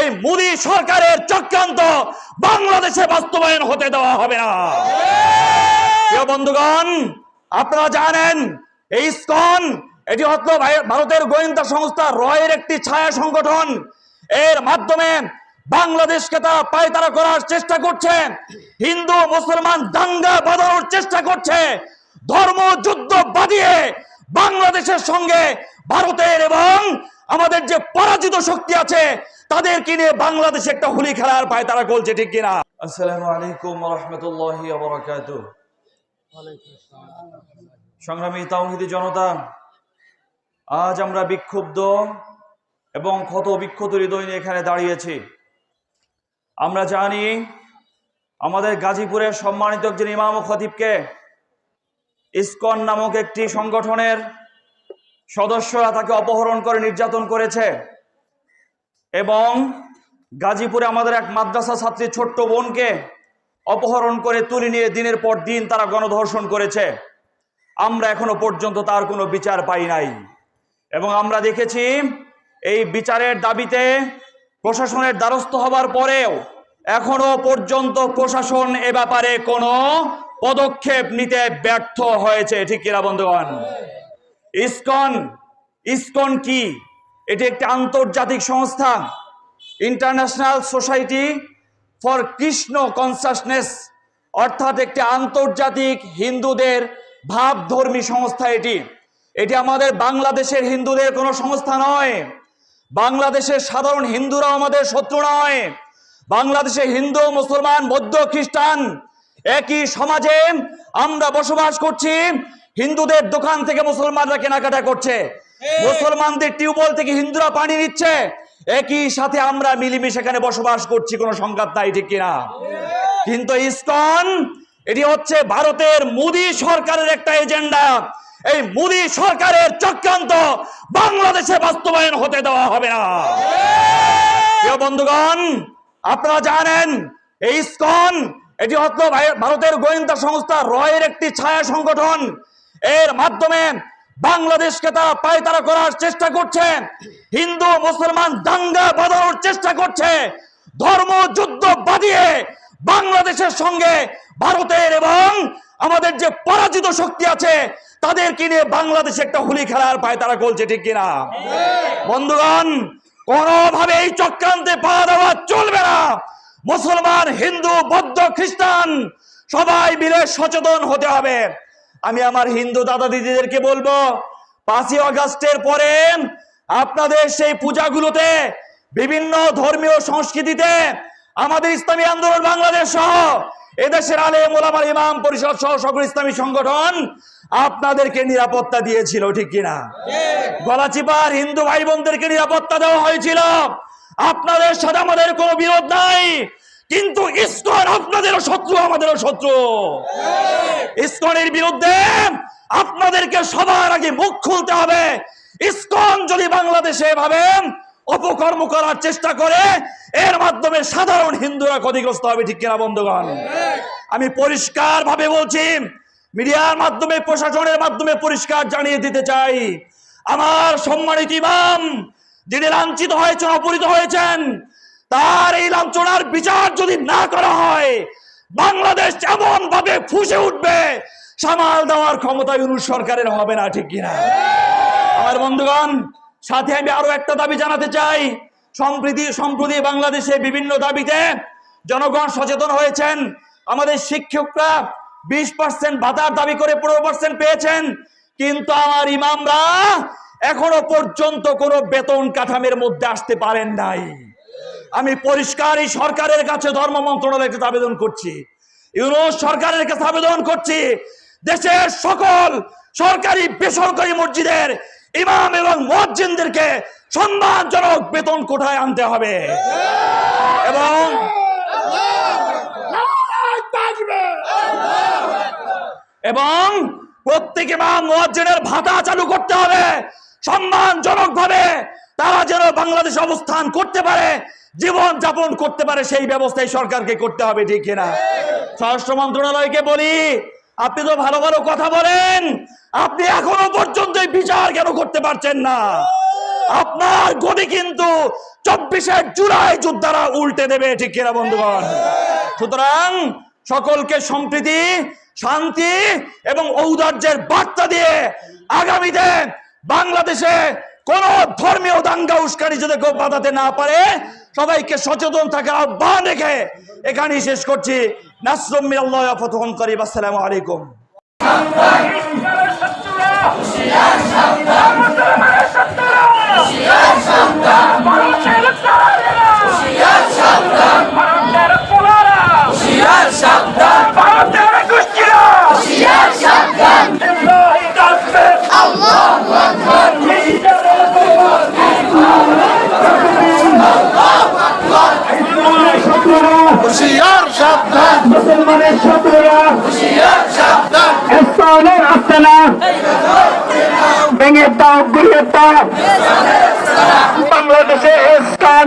এই মোদী সরকারের চক্রান্ত বাংলাদেশে বাস্তবায়ন হতে দেওয়া হবে না। বন্ধুগণ, আপনারা জানেন, এই ইসকন, এটি হচ্ছে ভারতের গোয়েন্দা সংস্থা রয়ের একটি ছায়া সংগঠন। এর মাধ্যমে বাংলাদেশকে তারা পায়তারা করার চেষ্টা করছে, হিন্দু, মুসলমান দাঙ্গা বাঁধানোর চেষ্টা করছে। ধর্ম যুদ্ধ বাদিয়ে বাংলাদেশের সঙ্গে ভারতের এবং আমাদের যে পরাজিত শক্তি আছে, তাদেরকে নিয়ে বাংলাদেশে একটা হোলি খেলার পায়তারা করছে ঠিক কিনা? আসসালামু আলাইকুম সংগ্রামী তাওহিদি জনতা, আজ আমরা বিক্ষুব্ধ এবং ক্ষত বিক্ষত হৃদয় নিয়ে এখানে দাঁড়িয়েছি। আমরা জানি আমাদের গাজীপুরের সম্মানিত একজন ইমাম খতিবকে ইসকন নামক একটি সংগঠনের সদস্যরা তাকে অপহরণ করে নির্যাতন করেছে। এবং গাজীপুরে আমাদের এক মাদ্রাসা ছাত্রী ছোট্ট বোনকে অপহরণ করে তুলে নিয়ে দিনের পর দিন তারা গণধর্ষণ করেছে। আমরা এখনও পর্যন্ত তার কোনো বিচার পাই নাই। এবং আমরা দেখেছি এই বিচারের দাবিতে প্রশাসনের দ্বারস্থ হবার পরেও এখনও পর্যন্ত প্রশাসন এ ব্যাপারে কোনো পদক্ষেপ নিতে ব্যর্থ হয়েছে। ঠিক কিনা বন্ধুগণ? ইসকন ইসকন কি? এটি একটি আন্তর্জাতিক সংস্থা international society for Krishna consciousness অর্থাৎ একটি আন্তর্জাতিক হিন্দুদের ভাবধর্মী সংস্থা এটি। এটি আমাদের বাংলাদেশের হিন্দুদের কোনো সংস্থা নয়। বাংলাদেশের সাধারণ হিন্দুরা আমাদের শত্রু নয়। বাংলাদেশে হিন্দু, মুসলমান, বৌদ্ধ, খ্রিস্টান একই সমাজে আমরা বসবাস করছি। হিন্দুদের দোকান থেকে মুসলমানরা কেনাকাটা করছে। মুসলমানদের টিউবওয়েল থেকে হিন্দুরা পানি নিচ্ছে। একই সাথে আমরা মিলিমিশে এখানে বসবাস করছি কোনো সংঘাত নাই ঠিক কিনা? কিন্তু ইসকন এটি হচ্ছে ভারতের মোদী সরকারের একটা এজেন্ডা। এই মোদী সরকারের চক্রান্ত বাংলাদেশে বাস্তবায়ন হতে দেওয়া হবে না। প্রিয় বন্ধুগণ আপনারা জানেন এই ইসকন এটি হচ্ছে ভারতের গোয়েন্দা সংস্থা রয়ের একটি ছায়া সংগঠন। এর মাধ্যমে বাংলাদেশকে তারা পায়তারা করার চেষ্টা করছে। হিন্দু, মুসলমান দাঙ্গা বাঁধানোর চেষ্টা করছে। ধর্ম যুদ্ধ বাঁধিয়ে বাংলাদেশের সঙ্গে ভারতের এবং আমাদের যে পরাজিত শক্তি আছে তাদের কিনে বাংলাদেশে একটা হোলি খেলার পায়তারা করছে, ঠিক কিনা? বন্ধুগণ, কোনোভাবে এই চক্রান্তে পা দেওয়া চলবে না। মুসলমান, হিন্দু, বৌদ্ধ, খ্রিস্টান সবাই মিলে সচেতন হতে হবে। আমি আমার হিন্দু দাদা দিদিদেরকে বলব, পাঁচই আগস্টের পরে আপনাদের সেই পূজাগুলোতে, বিভিন্ন ধর্মীয় সংস্কৃতিতে আমাদের ইসলামী আন্দোলন বাংলাদেশ সহ এদেশের আলে মোলামার ইমাম পরিষদ সহ সকল ইসলামী সংগঠন আপনাদেরকে নিরাপত্তা দিয়েছিল, ঠিক কিনা? গলাচিপার হিন্দু ভাই বোনদেরকে নিরাপত্তা দেওয়া হয়েছিল। আপনাদের সাথে আমাদের কোনো বিরোধ নাই। কিন্তু ইসকন আপনাদেরও শত্রু, আমাদেরও শত্রু। ইসকনের বিরুদ্ধে আপনাদেরকে সবার আগে মুখ খুলতে হবে। ইসকন যদি বাংলাদেশে এভাবে অপকর্ম করার চেষ্টা করে, এর মাধ্যমে সাধারণ হিন্দুরা ক্ষতিগ্রস্ত হবে, ঠিক কিনা, বন্ধুগণ? আমি পরিষ্কার ভাবে বলছি, মিডিয়ার মাধ্যমে, প্রশাসনের মাধ্যমে পরিষ্কার জানিয়ে দিতে চাই। আমার সম্মানিত ইমাম, যিনি লাঞ্ছিত হয়েছেন, অপহৃত হয়েছেন তার এই লাঞ্ছনার বিচার যদি না করা হয়, বাংলাদেশ এমন ভাবে ফুসে উঠবে, সামাল দেওয়ার ক্ষমতা ইউনুস সরকারের হবে না, ঠিক কিনা? আমার বন্ধুগণ, সাথে আমি আরও একটা দাবি জানাতে চাই। সম্প্রীতি, সম্প্রতি বাংলাদেশে বিভিন্ন দাবিতে জনগণ সচেতন হয়েছেন। আমাদের শিক্ষকরা বিশ পার্সেন্ট ভাতার দাবি করে পনেরো পার্সেন্ট পেয়েছেন, কিন্তু আমার ইমামরা এখনও পর্যন্ত কোনো বেতন কাঠামের মধ্যে আসতে পারেন নাই। আমি পরিষ্কার এই সরকারের কাছে ধর্ম মন্ত্রণালয়ের কাছে আবেদন করছি। ইউনুস সরকারের কাছে আবেদন করছি, দেশের সকল সরকারি, বেসরকারি মসজিদের ইমাম এবং মসজিদদেরকে সম্মানজনক বেতন কোঠায় আনতে হবে। এবং এবং প্রত্যেক ইমাম, মুয়াজ্জিনের ভাতা চালু করতে হবে। সম্মানজনক ভাবে তারা যেন বাংলাদেশে অবস্থান করতে পারে, জীবন যাপন করতে পারে, সেই ব্যবস্থাই সরকারকে করতে হবে, ঠিক কিনা? স্বরাষ্ট্র মন্ত্রণালয়কে বলি, আপনি তো ভালো ভালো কথা বলেন, আপনি এখনও পর্যন্ত বিচার কেন করতে পারছেন না? আপনার গদি কিন্তু চব্বিশে জুলাই যোদ্ধারা উল্টে দেবে, ঠিক কিনা বন্ধুগণ? সুতরাং সকলকে সম্প্রীতি, শান্তি এবং ঔদার্যের বার্তা দিয়ে আগামীতে বাংলাদেশে কোন ধর্মীয় দাঙ্গা উস্কানি যদি কেউ বাঁধাতে না পারে, সবাইকে সচেতন থাকার আহ্বান রেখে এখানেই শেষ করছি। নাসরুম আসসালামু আলাইকুম। শত্রুরা ইসলামের আস্তানা ভেঙে দাও দাও। বাংলাদেশে ইসলাম